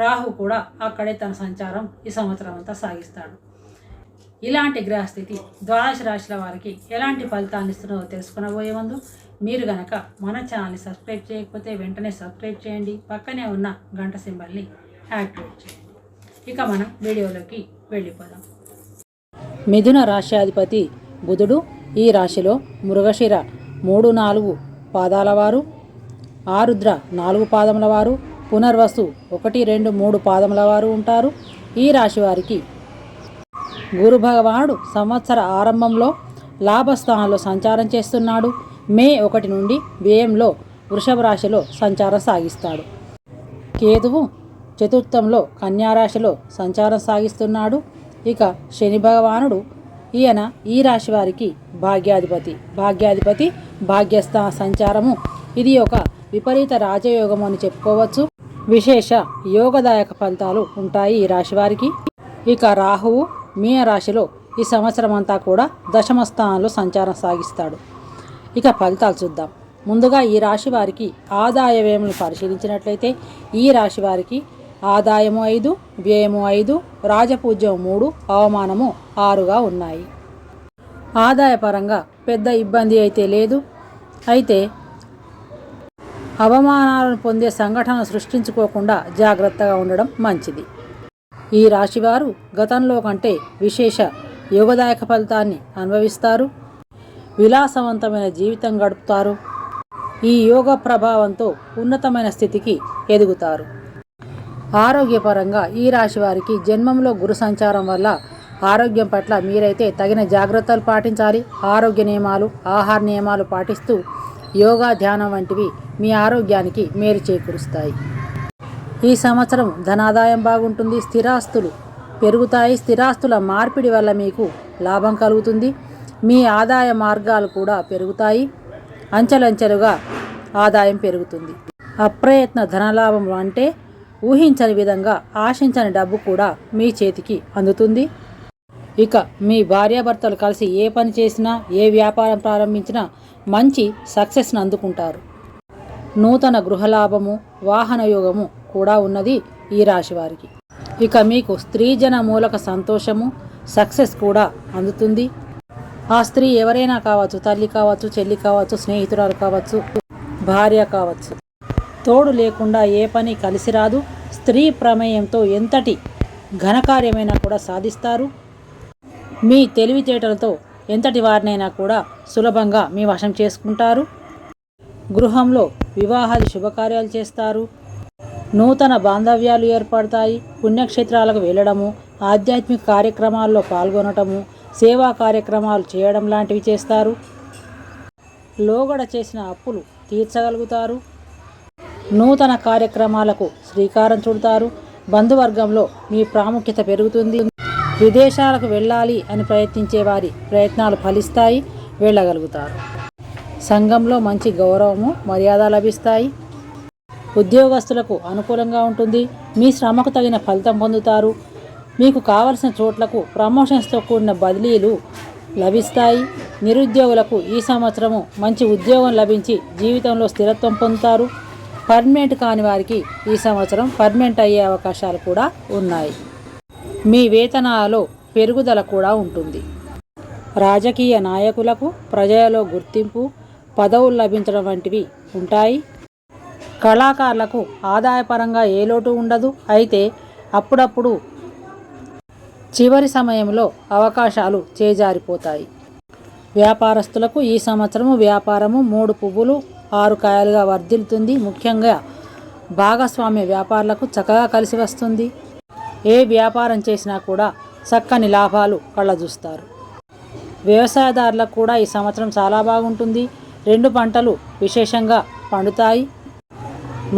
రాహు కూడా అక్కడే తన సంచారం ఈ సంవత్సరం అంతా సాగిస్తాడు. ఇలాంటి గ్రహస్థితి ద్వాదశ రాశుల వారికి ఎలాంటి ఫలితాన్ని ఇస్తున్నదో తెలుసుకునబోయే ముందు మీరు గనక మన ఛానల్ని సబ్స్క్రైబ్ చేయకపోతే వెంటనే సబ్స్క్రైబ్ చేయండి. పక్కనే ఉన్న గంట సింబల్ని యాక్టివేట్ చేయండి. ఇక మనం వీడియోలోకి వెళ్ళిపోదాం. మిథున రాశ్యాధిపతి బుధుడు ఈ రాశిలో మృగశిర మూడు నాలుగు పాదాల వారు ఆరుద్ర నాలుగు పాదముల వారు పునర్వసు ఒకటి రెండు మూడు పాదముల వారు ఉంటారు. ఈ రాశి వారికి గురు భగవానుడు సంవత్సర ఆరంభంలో లాభస్థానంలో సంచారం చేస్తున్నాడు. మే ఒకటి నుండి వ్యయంలో వృషభ రాశిలో సంచారం సాగిస్తాడు. కేతువు చతుర్థంలో కన్యారాశిలో సంచారం సాగిస్తున్నాడు. ఇక శని భగవానుడు ఈయన ఈ రాశి వారికి భాగ్యాధిపతి. భాగ్యాధిపతి భాగ్యస్థాన సంచారము. ఇది ఒక విపరీత రాజయోగం అని చెప్పుకోవచ్చు. విశేష యోగదాయక ఫలితాలు ఉంటాయి ఈ రాశి వారికి. ఇక రాహువు మీన రాశిలో ఈ సంవత్సరం అంతా కూడా దశమ స్థానంలో సంచారం సాగిస్తాడు. ఇక ఫలితాలు చూద్దాం. ముందుగా ఈ రాశి వారికి ఆదాయ వ్యయములు పరిశీలించినట్లయితే ఈ రాశి వారికి ఆదాయము ఐదు వ్యయము ఐదు రాజపూజ్యం మూడు అవమానము ఆరుగా ఉన్నాయి. ఆదాయపరంగా పెద్ద ఇబ్బంది అయితే లేదు. అయితే అవమానాలను పొందే సంఘటనలు సృష్టించుకోకుండా జాగ్రత్తగా ఉండడం మంచిది. ఈ రాశివారు గతంలో కంటే విశేష యోగదాయక ఫలితాన్ని అనుభవిస్తారు. విలాసవంతమైన జీవితం గడుపుతారు. ఈ యోగ ప్రభావంతో ఉన్నతమైన స్థితికి ఎదుగుతారు. ఆరోగ్యపరంగా ఈ రాశి వారికి జన్మంలో గురు సంచారం వల్ల ఆరోగ్యం పట్ల మీరైతే తగిన జాగ్రత్తలు పాటించాలి. ఆరోగ్య నియమాలు ఆహార నియమాలు పాటిస్తూ యోగా ధ్యానం వంటివి మీ ఆరోగ్యానికి మేలు చేకూరుస్తాయి. ఈ సంవత్సరం ధనాదాయం బాగుంటుంది స్థిరాస్తులు పెరుగుతాయి. స్థిరాస్తుల మార్పిడి వల్ల మీకు లాభం కలుగుతుంది. మీ ఆదాయ మార్గాలు కూడా పెరుగుతాయి. అంచెలంచెలుగా ఆదాయం పెరుగుతుంది. అప్రయత్న ధనలాభం అంటే ఊహించని విధంగా ఆశించని డబ్బు కూడా మీ చేతికి అందుతుంది. ఇక మీ భార్యాభర్తలు కలిసి ఏ పని చేసినా ఏ వ్యాపారం ప్రారంభించినా మంచి సక్సెస్ను అందుకుంటారు. నూతన గృహలాభము వాహన యోగము కూడా ఉన్నది ఈ రాశి వారికి. ఇక మీకు స్త్రీజన మూలక సంతోషము సక్సెస్ కూడా అందుతుంది. ఆ స్త్రీ ఎవరైనా కావచ్చు తల్లి కావచ్చు చెల్లి కావచ్చు స్నేహితురాలు కావచ్చు భార్య కావచ్చు తోడు లేకుండా ఏ పని కలిసి రాదు. స్త్రీ ప్రమేయంతో ఎంతటి ఘనకార్యమైనా కూడా సాధిస్తారు. మీ తెలివితేటలతో ఎంతటి వారినైనా కూడా సులభంగా మీ వశం చేసుకుంటారు. గృహంలో వివాహాది శుభకార్యాలు చేస్తారు. నూతన బాంధవ్యాలు ఏర్పడతాయి. పుణ్యక్షేత్రాలకు వెళ్ళడము ఆధ్యాత్మిక కార్యక్రమాల్లో పాల్గొనటము సేవా కార్యక్రమాలు చేయడం లాంటివి చేస్తారు. లోగడ చేసిన అప్పులు తీర్చగలుగుతారు. నూతన కార్యక్రమాలకు శ్రీకారం చుడతారు. బంధువర్గంలో మీ ప్రాముఖ్యత పెరుగుతుంది. విదేశాలకు వెళ్ళాలి అని ప్రయత్నించే వారి ప్రయత్నాలు ఫలిస్తాయి వెళ్ళగలుగుతారు. సంఘంలో మంచి గౌరవము మర్యాద లభిస్తాయి. ఉద్యోగస్తులకు అనుకూలంగా ఉంటుంది. మీ శ్రమకు తగిన ఫలితం పొందుతారు. మీకు కావలసిన చోట్లకు ప్రమోషన్స్తో కూడిన బదిలీలు లభిస్తాయి. నిరుద్యోగులకు ఈ సంవత్సరము మంచి ఉద్యోగం లభించి జీవితంలో స్థిరత్వం పొందుతారు. పర్మనెంట్ కాని వారికి ఈ సంవత్సరం పర్మనెంట్ అయ్యే అవకాశాలు కూడా ఉన్నాయి. మీ వేతనాలలో పెరుగుదల కూడా ఉంటుంది. రాజకీయ నాయకులకు ప్రజలలో గుర్తింపు పదవులు లభించడం వంటివి ఉంటాయి. కళాకారులకు ఆదాయపరంగా ఏ లోటు ఉండదు. అయితే అప్పుడప్పుడు చివరి సమయంలో అవకాశాలు చేజారిపోతాయి. వ్యాపారస్తులకు ఈ సంవత్సరము వ్యాపారము మూడు పువ్వులు ఆరు కాయలుగా వర్ధిల్లుతుంది. ముఖ్యంగా భాగస్వామ్య వ్యాపారులకు చక్కగా కలిసి వస్తుంది. ఏ వ్యాపారం చేసినా కూడా చక్కని లాభాలు కళ్ళజూస్తారు. వ్యవసాయదారులకు కూడా ఈ సంవత్సరం చాలా బాగుంటుంది. రెండు పంటలు విశేషంగా పండుతాయి.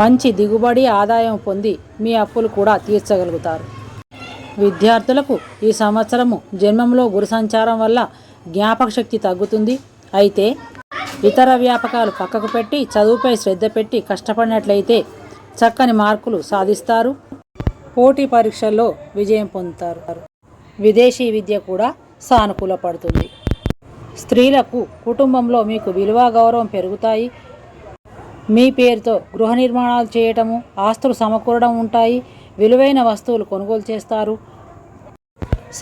మంచి దిగుబడి ఆదాయం పొంది మీ అప్పులు కూడా తీర్చగలుగుతారు. విద్యార్థులకు ఈ సంవత్సరము జన్మంలో గురు సంచారం వల్ల జ్ఞాపక శక్తి తగ్గుతుంది. అయితే ఇతర వ్యాపకాలు పక్కకు పెట్టి చదువుపై శ్రద్ధ పెట్టి కష్టపడినట్లయితే చక్కని మార్కులు సాధిస్తారు. పోటీ పరీక్షల్లో విజయం పొందుతారు. విదేశీ విద్య కూడా సానుకూల పడుతుంది. స్త్రీలకు కుటుంబంలో మీకు విలువ గౌరవం పెరుగుతాయి. మీ పేరుతో గృహ నిర్మాణాలు చేయటము ఆస్తులు సమకూరడం ఉంటాయి. విలువైన వస్తువులు కొనుగోలు చేస్తారు.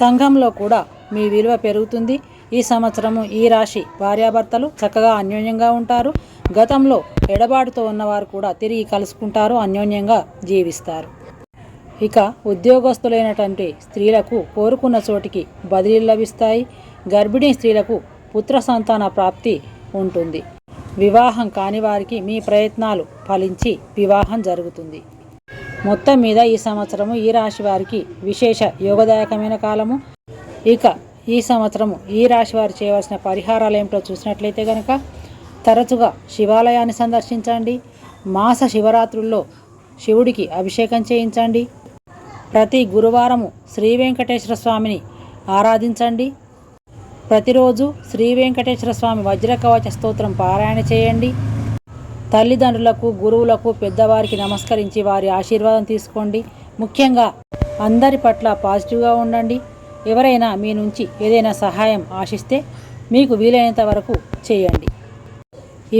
సంఘంలో కూడా మీ విలువ పెరుగుతుంది. ఈ సంవత్సరము ఈ రాశి భార్యాభర్తలు చక్కగా అన్యోన్యంగా ఉంటారు. గతంలో ఎడబాటుతో ఉన్నవారు కూడా తిరిగి కలుసుకుంటారు అన్యోన్యంగా జీవిస్తారు. ఇక ఉద్యోగస్తులైనటువంటి స్త్రీలకు కోరుకున్న చోటికి బదిలీలు లభిస్తాయి. గర్భిణీ స్త్రీలకు పుత్ర సంతాన ప్రాప్తి ఉంటుంది. వివాహం కాని వారికి మీ ప్రయత్నాలు ఫలించి వివాహం జరుగుతుంది. మొత్తం మీద ఈ సంవత్సరము ఈ రాశి వారికి విశేష యోగదాయకమైన కాలము. ఇక ఈ సంవత్సరము ఈ రాశి వారు చేయవలసిన పరిహారాలు ఏమిటో చూసినట్లయితే కనుక తరచుగా శివాలయాన్ని సందర్శించండి. మాస శివరాత్రుల్లో శివుడికి అభిషేకం చేయించండి. ప్రతి గురువారము శ్రీ వెంకటేశ్వర స్వామిని ఆరాధించండి. ప్రతిరోజు శ్రీ వెంకటేశ్వర స్వామి వజ్రకవచ స్తోత్రం పారాయణ చేయండి. తల్లిదండ్రులకు గురువులకు పెద్దవారికి నమస్కరించి వారి ఆశీర్వాదం తీసుకోండి. ముఖ్యంగా అందరి పట్ల పాజిటివ్గా ఉండండి. ఎవరైనా మీ నుంచి ఏదైనా సహాయం ఆశిస్తే మీకు వీలైనంత వరకు చేయండి.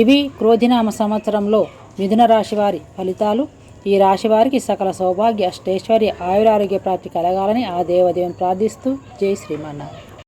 ఇవి క్రోధినామ సంవత్సరంలో మిథున రాశి వారి ఫలితాలు. ఈ రాశి వారికి సకల సౌభాగ్య అష్టైశ్వర్య ఆయురారోగ్య ప్రాప్తి కలగాలని ఆ దేవదేవుని ప్రార్థిస్తూ జై శ్రీమన్నారాయణ.